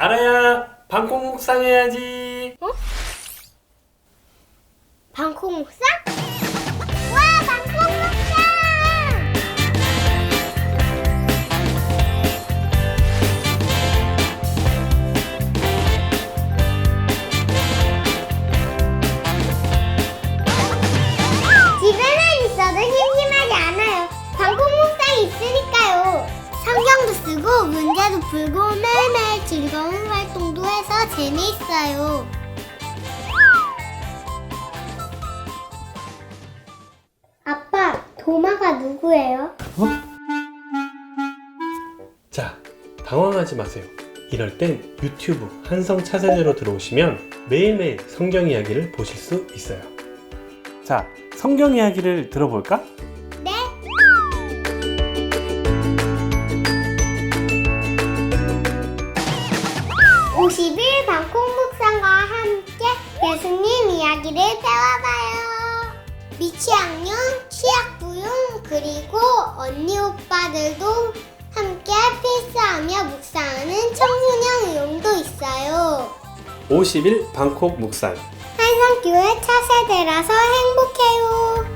알아야 방콕 묵상해야지. 어? 쓰고 문제도 풀고 매일매일 즐거운 활동도 해서 재미있어요. 아빠, 도마가 누구예요? 자, 당황하지 마세요. 이럴 땐 유튜브 한성 차세대로 들어오시면 매일매일 성경 이야기를 보실 수 있어요. 자, 성경 이야기를 들어볼까? 네. (50일) 방콕 묵상과 함께 예수님 이야기를 배워봐요 미취학년 취학부용 그리고 언니 오빠들도 함께 필사하며 묵상하는 청소년 의용도 있어요 50일 방콕 묵상. 한성교회 차세대라서 행복해요